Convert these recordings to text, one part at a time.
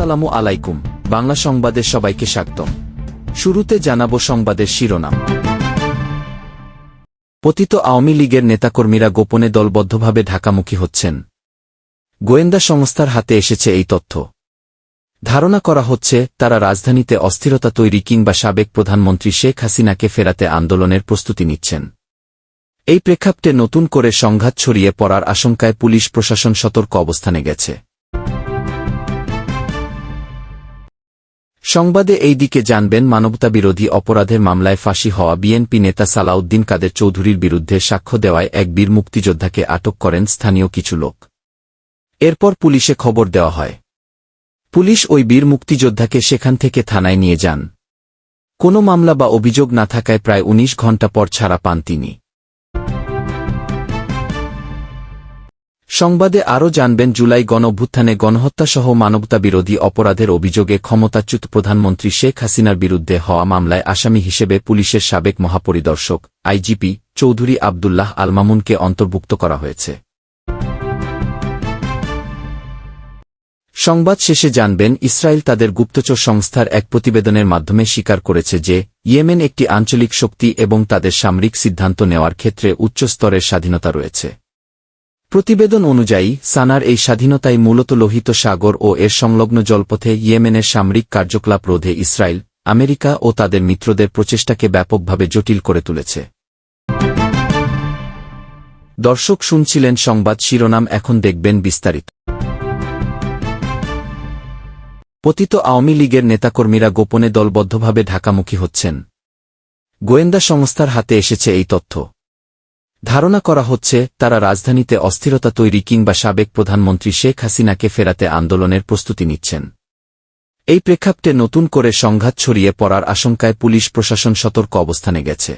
আসসালামু আলাইকুম। বাংলা সংবাদে সবাইকে স্বাগতম। শুরুতে জানাব সংবাদের শিরোনাম। পতিত আওয়ামী লীগের নেতাকর্মীরা গোপনে দলবদ্ধভাবে ঢাকামুখী হচ্ছেন। গোয়েন্দা সংস্থার হাতে এসেছে এই তথ্য। ধারণা করা হচ্ছে, তারা রাজধানীতে অস্থিরতা তৈরি কিংবা সাবেক প্রধানমন্ত্রী শেখ হাসিনাকে ফেরাতে আন্দোলনের প্রস্তুতি নিচ্ছেন। এই প্রেক্ষাপটে নতুন করে সংঘাত ছড়িয়ে পড়ার আশঙ্কায় পুলিশ প্রশাসন সতর্ক অবস্থানে গেছে। সংবাদে এই দিকে জানবেন মানবতাবিরোধী অপরাধের মামলায় ফাঁসি হওয়া বিএনপি নেতা সালাউদ্দিন কাদের চৌধুরীর বিরুদ্ধে সাক্ষ্য দেওয়ায় এক বীর মুক্তিযোদ্ধাকে আটক করেন স্থানীয় কিছু লোক। এরপর পুলিশে খবর দেওয়া হয়। পুলিশ ওই বীর মুক্তিযোদ্ধাকে সেখান থেকে থানায় নিয়ে যান। কোনো মামলা বা অভিযোগ না থাকায় প্রায় ১৯ ঘণ্টা পর ছাড়া পান তিনি। সংবাদে আরও জানবেন জুলাই গণঅভ্যুত্থানে গণহত্যাসহ মানবতাবিরোধী অপরাধের অভিযোগে ক্ষমতাচ্যুত প্রধানমন্ত্রী শেখ হাসিনার বিরুদ্ধে হওয়া মামলায় আসামি হিসেবে পুলিশের সাবেক মহাপরিদর্শক, আইজিপি, চৌধুরী আবদুল্লাহ আলমামুনকে অন্তর্ভুক্ত করা হয়েছে। সংবাদ শেষে জানবেন, ইসরায়েল তাদের গুপ্তচর সংস্থার এক প্রতিবেদনের মাধ্যমে স্বীকার করেছে যে, ইয়েমেন একটি আঞ্চলিক শক্তি এবং তাদের সামরিক সিদ্ধান্ত নেওয়ার ক্ষেত্রে উচ্চস্তরের স্বাধীনতা রয়েছে। প্রতিবেদন অনুযায়ী, সানার এই স্বাধীনতায় মূলত লোহিত সাগর ও এর সংলগ্ন জলপথে ইয়েমেনের সামরিক কার্যকলাপ রোধে ইসরায়েল, আমেরিকা ও তাদের মিত্রদের প্রচেষ্টাকে ব্যাপকভাবে জটিল করে তুলেছে। দর্শক শুনছিলেন সংবাদ শিরোনাম, এখন দেখবেন বিস্তারিত। পতিত আওয়ামী লীগের নেতাকর্মীরা গোপনে দলবদ্ধভাবে ঢাকামুখী হচ্ছেন। গোয়েন্দা সংস্থার হাতে এসেছে এই তথ্য। ধারণা করা হচ্ছে, তারা রাজধানীতে অস্থিরতা তৈরি কিংবা সাবেক প্রধানমন্ত্রী শেখ হাসিনাকে ফেরাতে আন্দোলনের প্রস্তুতি নিচ্ছেন। এই প্রেক্ষাপটে নতুন করে সংঘাত ছড়িয়ে পড়ার আশঙ্কায় পুলিশ প্রশাসন সতর্ক অবস্থানে গেছে।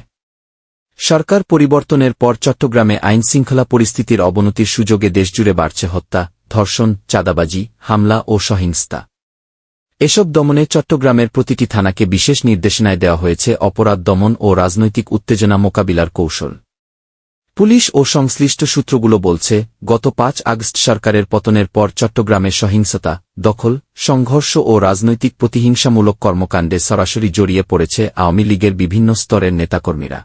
সরকার পরিবর্তনের পর চট্টগ্রামে আইনশৃঙ্খলা পরিস্থিতির অবনতির সুযোগে দেশজুড়ে বাড়ছে হত্যা, ধর্ষণ, চাঁদাবাজি, হামলা ও সহিংসতা। এসব দমনে চট্টগ্রামের প্রতিটি থানাকে বিশেষ নির্দেশনায় দেওয়া হয়েছে অপরাধ দমন ও রাজনৈতিক উত্তেজনা মোকাবিলার কৌশল। পুলিশ ও সংশ্লিষ্ট সূত্রগুলো বলছে, গত পাঁচ আগস্ট সরকারের পতনের পর চট্টগ্রামে সহিংসতা, দখল, সংঘর্ষ ও রাজনৈতিক প্রতিহিংসামূলক কর্মকাণ্ডে সরাসরি জড়িয়ে পড়েছে আওয়ামী লীগের বিভিন্ন স্তরের নেতাকর্মীরা।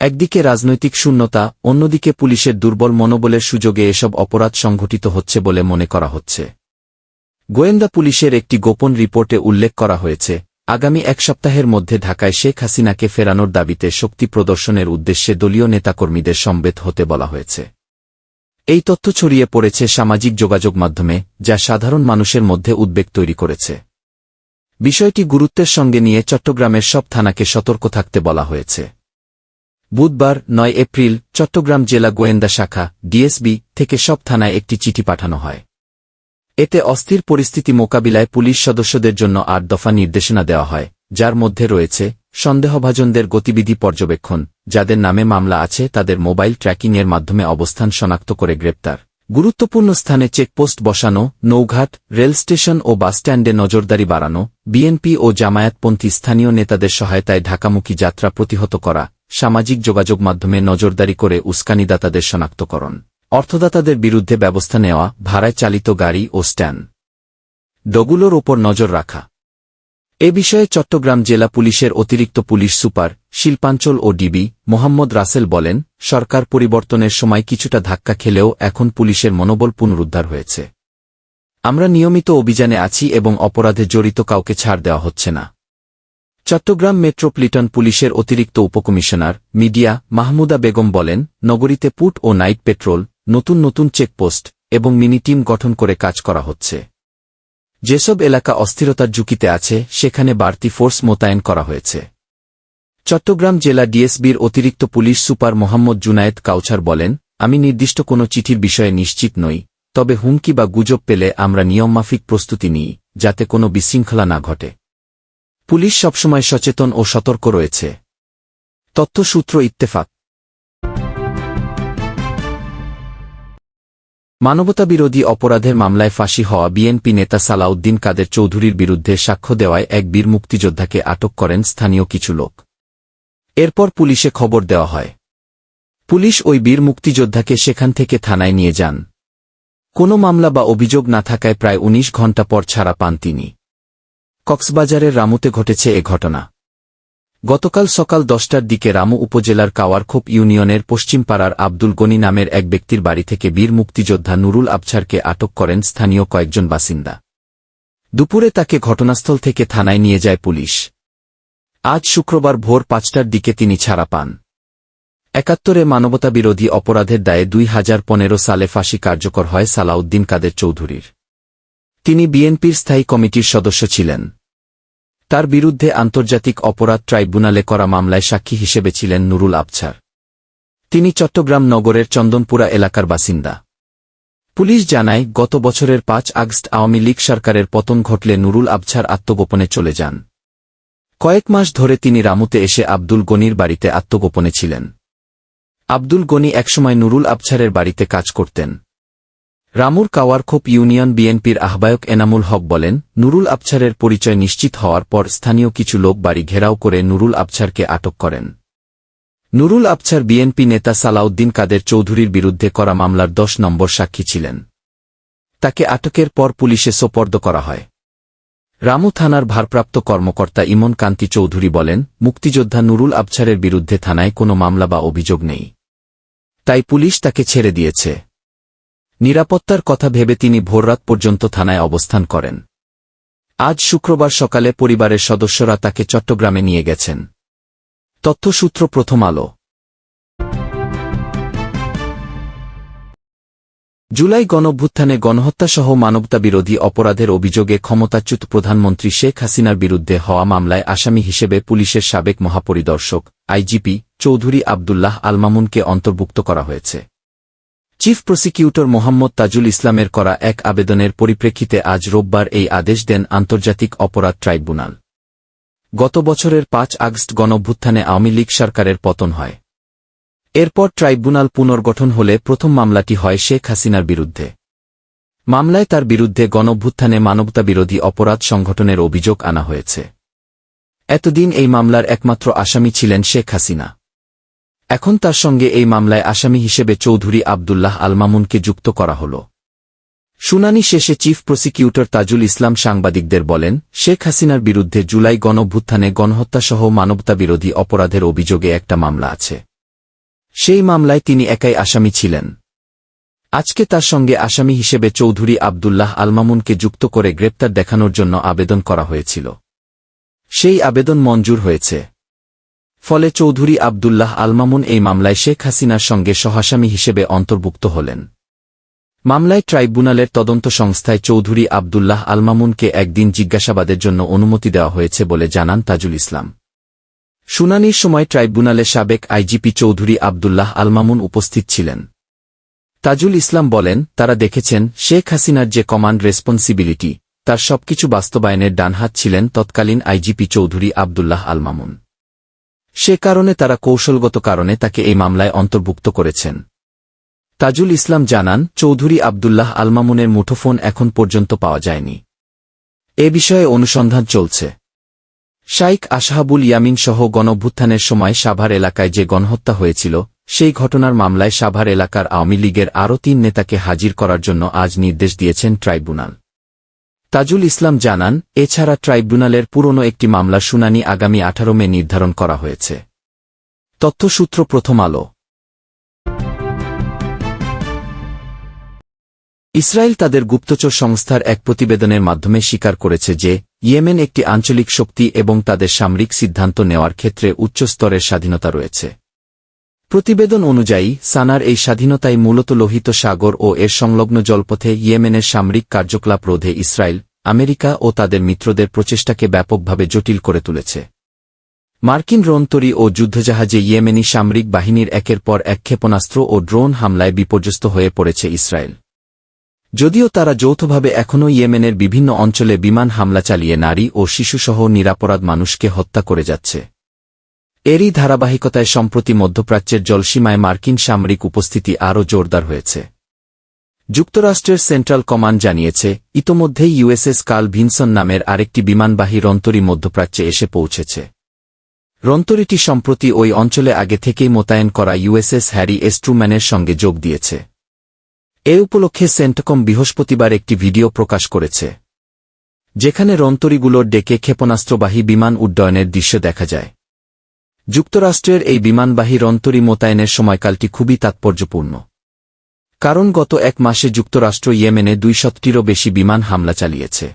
একদিকে রাজনৈতিক শূন্যতা, অন্যদিকে পুলিশের দুর্বল মনোবলের সুযোগে এসব অপরাধ সংঘটিত হচ্ছে বলে মনে করা হচ্ছে। গোয়েন্দা পুলিশের একটি গোপন রিপোর্টে উল্লেখ করা হয়েছে আগামী এক সপ্তাহের মধ্যে ঢাকায় শেখ হাসিনাকে ফেরানোর দাবিতে শক্তি প্রদর্শনের উদ্দেশ্যে দলীয় নেতাকর্মীদের সম্বেত হতে বলা হয়েছে। এই তথ্য ছড়িয়ে পড়েছে সামাজিক যোগাযোগ মাধ্যমে, যা সাধারণ মানুষের মধ্যে উদ্বেগ তৈরি করেছে। বিষয়টি গুরুত্বের সঙ্গে নিয়ে চট্টগ্রামের সব থানাকে সতর্ক থাকতে বলা হয়েছে। বুধবার, নয় এপ্রিল, চট্টগ্রাম জেলা গোয়েন্দা শাখা, ডিএসবি, থেকে সব থানায় একটি চিঠি পাঠানো হয়। এতে অস্থির পরিস্থিতি মোকাবিলায় পুলিশ সদস্যদের জন্য আট দফা নির্দেশনা দেওয়া হয়, যার মধ্যে রয়েছে, সন্দেহভাজনদের গতিবিধি পর্যবেক্ষণ, যাদের নামে মামলা আছে তাদের মোবাইল ট্র্যাকিংয়ের মাধ্যমে অবস্থান শনাক্ত করে গ্রেপ্তার। গুরুত্বপূর্ণ স্থানে চেকপোস্ট বসানো, নৌঘাট, রেল স্টেশন ও বাসস্ট্যান্ডে নজরদারি বাড়ানো, বিএনপি ও জামায়াতপন্থী স্থানীয় নেতাদের সহায়তায় ঢাকামুখী যাত্রা প্রতিহত করা, সামাজিক যোগাযোগ মাধ্যমে নজরদারি করে উস্কানিদাতাদের শনাক্তকরণ। অর্থদাতাদের বিরুদ্ধে ব্যবস্থা নেওয়া, ভাড়ায় চালিত গাড়ি ও স্ট্যান্ড। ডগুলোর ওপর নজর রাখা। এ বিষয়ে চট্টগ্রাম জেলা পুলিশের অতিরিক্ত পুলিশ সুপার, শিল্পাঞ্চল ও ডিবি, মোহাম্মদ রাসেল বলেন, সরকার পরিবর্তনের সময় কিছুটা ধাক্কা খেলেও এখন পুলিশের মনোবল পুনরুদ্ধার হয়েছে। আমরা নিয়মিত অভিযানে আছি এবং অপরাধে জড়িত কাউকে ছাড় দেওয়া হচ্ছে না। চট্টগ্রাম মেট্রোপলিটন পুলিশের অতিরিক্ত উপকমিশনার, মিডিয়া, মাহমুদা বেগম বলেন, নগরীতে পুট ও নাইট পেট্রোল নতুন নতুন চেকপোস্ট এবং মিনি টিম গঠন করে কাজ করা হচ্ছে। যেসব এলাকা অস্থিরতার ঝুঁকিতে আছে, সেখানে বাড়তি ফোর্স মোতায়েন করা হয়েছে। চট্টগ্রাম জেলা ডিএসবির অতিরিক্ত পুলিশ সুপার মোহাম্মদ জুনায়েদ কাউছার বলেন, আমি নির্দিষ্ট কোনো চিঠির বিষয়ে নিশ্চিত নই, তবে হুমকি বা গুজব পেলে আমরা নিয়মমাফিক প্রস্তুতি নিই, যাতে কোনো বিশৃঙ্খলা না ঘটে। পুলিশ সবসময় সচেতন ও সতর্ক রয়েছে। তথ্যসূত্র ইত্তেফাক মানবতাবিরোধী অপরাধের মামলায় ফাঁসি হওয়া বিএনপি নেতা সালাউদ্দিন কাদের চৌধুরীর বিরুদ্ধে সাক্ষ্য দেওয়ায় এক বীর মুক্তিযোদ্ধাকে আটক করেন স্থানীয় কিছু লোক। এরপর পুলিশে খবর দেওয়া হয়। পুলিশ ওই বীর মুক্তিযোদ্ধাকে সেখান থেকে থানায় নিয়ে যান। কোনো মামলা বা অভিযোগ না থাকায় প্রায় ১৯ ঘণ্টা পর ছাড়া পান তিনি। কক্সবাজারের রামুতে ঘটেছে এ ঘটনা। গতকাল সকাল দশটার দিকে রামু উপজেলার কাওয়ারখোপ ইউনিয়নের পশ্চিমপাড়ার আব্দুল গনি নামের এক ব্যক্তির বাড়ি থেকে বীর মুক্তিযোদ্ধা নুরুল আবছারকে আটক করেন স্থানীয় কয়েকজন বাসিন্দা। দুপুরে তাকে ঘটনাস্থল থেকে থানায় নিয়ে যায় পুলিশ। আজ শুক্রবার ভোর পাঁচটার দিকে তিনি ছাড়া পান। একাত্তরে মানবতাবিরোধী অপরাধের দায়ে দুই হাজার পনেরো সালে ফাঁসি কার্যকর হয় সালাউদ্দিন কাদের চৌধুরীর। তিনি বিএনপির স্থায়ী কমিটির সদস্য ছিলেন। তার বিরুদ্ধে আন্তর্জাতিক অপরাধ ট্রাইব্যুনালে করা মামলায় সাক্ষী হিসেবে ছিলেন নুরুল আবছার। তিনি চট্টগ্রাম নগরের চন্দনপুরা এলাকার বাসিন্দা। পুলিশ জানায়, গত বছরের পাঁচ আগস্ট আওয়ামী লীগ সরকারের পতন ঘটলে নুরুল আবছার আত্মগোপনে চলে যান। কয়েক মাস ধরে তিনি রামুতে এসে আব্দুল গনির বাড়িতে আত্মগোপনে ছিলেন। আব্দুল গনি একসময় নুরুল আবছারের বাড়িতে কাজ করতেন। রামুর কাওয়ারখোপ ইউনিয়ন বিএনপির আহ্বায়ক এনামুল হক বলেন, নুরুল আবছারের পরিচয় নিশ্চিত হওয়ার পর স্থানীয় কিছু লোক বাড়ি ঘেরাও করে নুরুল আবছারকে আটক করেন। নুরুল আবছার বিএনপি নেতা সালাউদ্দিন কাদের চৌধুরীর বিরুদ্ধে করা মামলার দশ নম্বর সাক্ষী ছিলেন। তাকে আটকের পর পুলিশে সোপর্দ করা হয়। রামু থানার ভারপ্রাপ্ত কর্মকর্তা ইমন কান্তি চৌধুরী বলেন, মুক্তিযোদ্ধা নুরুল আবছারের বিরুদ্ধে থানায় কোনো মামলা বা অভিযোগ নেই। তাই পুলিশ তাকে ছেড়ে দিয়েছে। নিরাপত্তার কথা ভেবে তিনি ভোররাত পর্যন্ত থানায় অবস্থান করেন। আজ শুক্রবার সকালে পরিবারের সদস্যরা তাকে চট্টগ্রামে নিয়ে গেছেন। তথ্যসূত্র প্রথম আলো। জুলাই গণভ্যুত্থানে গণহত্যাসহ মানবতাবিরোধী অপরাধের অভিযোগে ক্ষমতাচ্যুত প্রধানমন্ত্রী শেখ হাসিনার বিরুদ্ধে হওয়া মামলায় আসামি হিসেবে পুলিশের সাবেক মহাপরিদর্শক, আইজিপি, চৌধুরী আবদুল্লাহ আলমামুনকে অন্তর্ভুক্ত করা হয়েছে। চিফ প্রসিকিউটর মোহাম্মদ তাজুল ইসলামের করা এক আবেদনের পরিপ্রেক্ষিতে আজ রোববার এই আদেশ দেন আন্তর্জাতিক অপরাধ ট্রাইব্যুনাল। গত বছরের পাঁচ আগস্ট গণভ্যুত্থানে আওয়ামী লীগ সরকারের পতন হয়। এরপর ট্রাইব্যুনাল পুনর্গঠন হলে প্রথম মামলাটি হয় শেখ হাসিনার বিরুদ্ধে। মামলায় তার বিরুদ্ধে গণভ্যুত্থানে মানবতাবিরোধী অপরাধ সংগঠনের অভিযোগ আনা হয়েছে। এতদিন এই মামলার একমাত্র আসামি ছিলেন শেখ হাসিনা। এখন তার সঙ্গে এই মামলায় আসামি হিসেবে চৌধুরী আবদুল্লাহ আলমামুনকে যুক্ত করা হল। শুনানি শেষে চিফ প্রসিকিউটর তাজুল ইসলাম সাংবাদিকদের বলেন, শেখ হাসিনার বিরুদ্ধে জুলাই গণভ্যুত্থানে গণহত্যাসহ মানবতাবিরোধী অপরাধের অভিযোগে একটা মামলা আছে। সেই মামলায় তিনি একাই আসামি ছিলেন। আজকে তার সঙ্গে আসামি হিসেবে চৌধুরী আবদুল্লাহ আলমামুনকে যুক্ত করে গ্রেপ্তার দেখানোর জন্য আবেদন করা হয়েছিল। সেই আবেদন মঞ্জুর হয়েছে। ফলে চৌধুরী আবদুল্লাহ আলমামুন এই মামলায় শেখ হাসিনার সঙ্গে সহাসামী হিসেবে অন্তর্ভুক্ত হলেন। মামলায় ট্রাইব্যুনালের তদন্ত সংস্থায় চৌধুরী আবদুল্লাহ আলমামুনকে একদিন জিজ্ঞাসাবাদের জন্য অনুমতি দেওয়া হয়েছে বলে জানান তাজুল ইসলাম। শুনানির সময় ট্রাইব্যুনালে সাবেক আইজিপি চৌধুরী আবদুল্লাহ আলমামুন উপস্থিত ছিলেন। তাজুল ইসলাম বলেন, তারা দেখেছেন, শেখ হাসিনার যে কমান্ড রেসপন্সিবিলিটি, তার সবকিছু বাস্তবায়নের ডানহাত ছিলেন তৎকালীন আইজিপি চৌধুরী আবদুল্লাহ আলমামুন। সে কারণে তারা কৌশলগত কারণে তাকে এই মামলায় অন্তর্ভুক্ত করেছেন। তাজুল ইসলাম জানান, চৌধুরী আবদুল্লাহ আলমামুনের মুঠোফোন এখন পর্যন্ত পাওয়া যায়নি। এ বিষয়ে অনুসন্ধান চলছে। শাইক আশাহাবুল ইয়ামিন সহ গণভ্যুত্থানের সময় সাভার এলাকায় যে গণহত্যা হয়েছিল, সেই ঘটনার মামলায় সাভার এলাকার আওয়ামী লীগের আরও তিন নেতাকে হাজির করার জন্য আজ নির্দেশ দিয়েছেন ট্রাইব্যুনাল। তাজুল ইসলাম জানান, এছাড়া ট্রাইব্যুনালের পুরনো একটি মামলা শুনানি আগামী আঠারো মে নির্ধারণ করা হয়েছে। তথ্যসূত্র প্রথম আলো। ইসরায়েল তাদের গুপ্তচর সংস্থার এক প্রতিবেদনের মাধ্যমে স্বীকার করেছে যে, ইয়েমেন একটি আঞ্চলিক শক্তি এবং তাদের সামরিক সিদ্ধান্ত নেওয়ার ক্ষেত্রে উচ্চ স্তরের স্বাধীনতা রয়েছে। প্রতিবেদন অনুযায়ী, সানার এই স্বাধীনতায় মূলত লোহিত সাগর ও এর সংলগ্ন জলপথে ইয়েমেনের সামরিক কার্যকলাপ রোধে ইসরায়েল, আমেরিকা ও তাদের মিত্রদের প্রচেষ্টাকে ব্যাপকভাবে জটিল করে তুলেছে। মার্কিন রোনতরী ও যুদ্ধজাহাজে ইয়েমেনি সামরিক বাহিনীর একের পর এক ক্ষেপণাস্ত্র ও ড্রোন হামলায় বিপর্যস্ত হয়ে পড়েছে ইসরায়েল। যদিও তারা যৌথভাবে এখনও ইয়েমেনের বিভিন্ন অঞ্চলে বিমান হামলা চালিয়ে নারী ও শিশুসহ নিরাপরাধ মানুষকে হত্যা করে যাচ্ছে। এরই ধারাবাহিকতায় সম্প্রতি মধ্যপ্রাচ্যের জলসীমায় মার্কিন সামরিক উপস্থিতি আরও জোরদার হয়েছে। যুক্তরাষ্ট্রের সেন্ট্রাল কমান্ড জানিয়েছে, ইতোমধ্যেই ইউএসএস কার্ল ভিনসন নামের আরেকটি বিমানবাহী রন্তরী মধ্যপ্রাচ্যে এসে পৌঁছেছে। রন্তরীটি সম্প্রতি ওই অঞ্চলে আগে থেকেই মোতায়েন করা ইউএসএস হ্যারি এস্ট্রুম্যানের সঙ্গে যোগ দিয়েছে। এ উপলক্ষে সেন্টকম বৃহস্পতিবার একটি ভিডিও প্রকাশ করেছে। যেখানে রন্তরীগুলোর ডেকে ক্ষেপণাস্ত্রবাহী বিমান উড্ডয়নের দৃশ্য দেখা যায়। যুক্তরাষ্ট্রের এই বিমানবাহী রন্তরী মোতায়েনের সময়কালটি খুবই তাৎপর্যপূর্ণ। কারণ গত এক মাসে যুক্তরাষ্ট্র ইয়েমেনে দুই শতটিরও বেশি বিমান হামলা চালিয়েছে।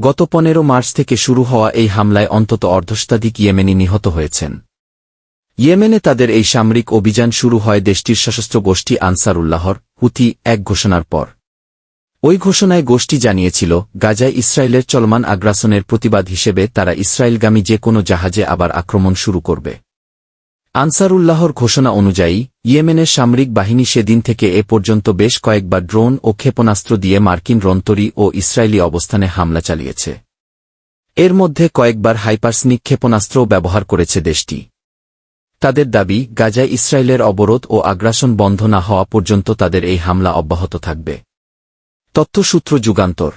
গত পনেরো মার্চ থেকে শুরু হওয়া এই হামলায় অন্তত অর্ধশতাধিক ইয়েমেনি নিহত হয়েছেন। ইয়েমেনে তাদের এই সামরিক অভিযান শুরু হয় দেশটির সশস্ত্র গোষ্ঠী আনসারুল্লাহর হুতি এক ঘোষণার পর। ওই ঘোষণায় গোষ্ঠী জানিয়েছিল, গাজায় ইসরায়েলের চলমান আগ্রাসনের প্রতিবাদ হিসেবে তারা ইসরায়েলগামী যে কোনো জাহাজে আবার আক্রমণ শুরু করবে। আনসারুল্লাহর ঘোষণা অনুযায়ী, ইয়েমেনের সামরিক বাহিনী সেদিন থেকে এ পর্যন্ত বেশ কয়েকবার ড্রোন ও ক্ষেপণাস্ত্র দিয়ে মার্কিন রন্তরী ও ইসরায়েলি অবস্থানে হামলা চালিয়েছে। এর মধ্যে কয়েকবার হাইপারসনিক ক্ষেপণাস্ত্রও ব্যবহার করেছে দেশটি। তাদের দাবি, গাজায় ইসরায়েলের অবরোধ ও আগ্রাসন বন্ধ না হওয়া পর্যন্ত তাদের এই হামলা অব্যাহত থাকবে। তথ্যসূত্র যুগান্তর।